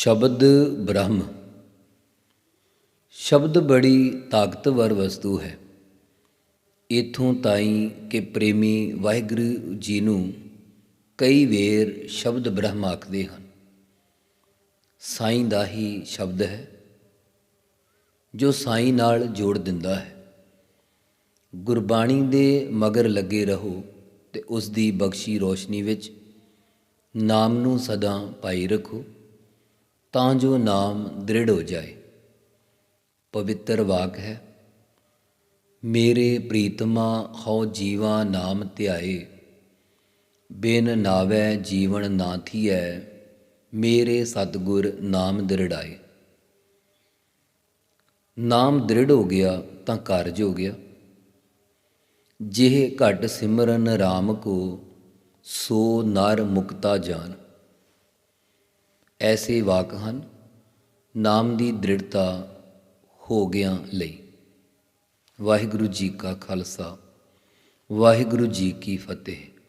ਸ਼ਬਦ ਬ੍ਰਹਮ। ਸ਼ਬਦ ਬੜੀ ਤਾਕਤਵਰ ਵਸਤੂ ਹੈ। ਇਥੋਂ ਤਾਈਂ ਕਿ ਪ੍ਰੇਮੀ ਵਾਹਿਗੁਰੂ ਜੀ ਨੂੰ ਕਈ ਵੇਰ ਸ਼ਬਦ ਬ੍ਰਹਮ ਆਖਦੇ ਹਨ। ਸਾਈਂ ਦਾ ਹੀ ਸ਼ਬਦ ਹੈ, ਜੋ ਸਾਈਂ ਨਾਲ ਜੋੜ ਦਿੰਦਾ ਹੈ। ਗੁਰਬਾਣੀ ਦੇ ਮਗਰ ਲੱਗੇ ਰਹੋ ਤੇ ਉਸ ਦੀ ਬਖਸ਼ੀ ਰੋਸ਼ਨੀ ਵਿੱਚ ਨਾਮ ਨੂੰ ਸਦਾ ਪਾਈ ਰੱਖੋ। ਤਾਂ ਜੋ ਨਾਮ ਦ੍ਰਿੜ ਹੋ ਜਾਏ। ਪਵਿੱਤਰ ਵਾਕ ਹੈ, ਮੇਰੇ ਪ੍ਰੀਤਮਾ ਹਉ ਜੀਵਾ ਨਾਮ ਧਿਆਏ, ਬਿਨ ਨਾਵੈ ਜੀਵਨ ਨਾ ਥੀਐ, ਮੇਰੇ ਸਤਗੁਰ ਨਾਮ ਦ੍ਰਿੜਾਏ। ਨਾਮ ਦ੍ਰਿੜ ਹੋ ਗਿਆ ਤਾਂ ਕਾਰਜ ਹੋ ਗਿਆ। ਜਿਹ ਘਟ ਸਿਮਰਨ RAM ਕੋ, ਸੋ ਨਰ ਮੁਕਤਾ ਜਾਨ। ਐਸੇ ਵਾਕ ਹਨ ਨਾਮ ਦੀ ਦ੍ਰਿੜਤਾ ਹੋ ਗਿਆ ਲਈ। ਵਾਹਿਗੁਰੂ ਜੀ ਕਾ ਖਾਲਸਾ, ਵਾਹਿਗੁਰੂ ਜੀ ਕੀ ਫਤਿਹ।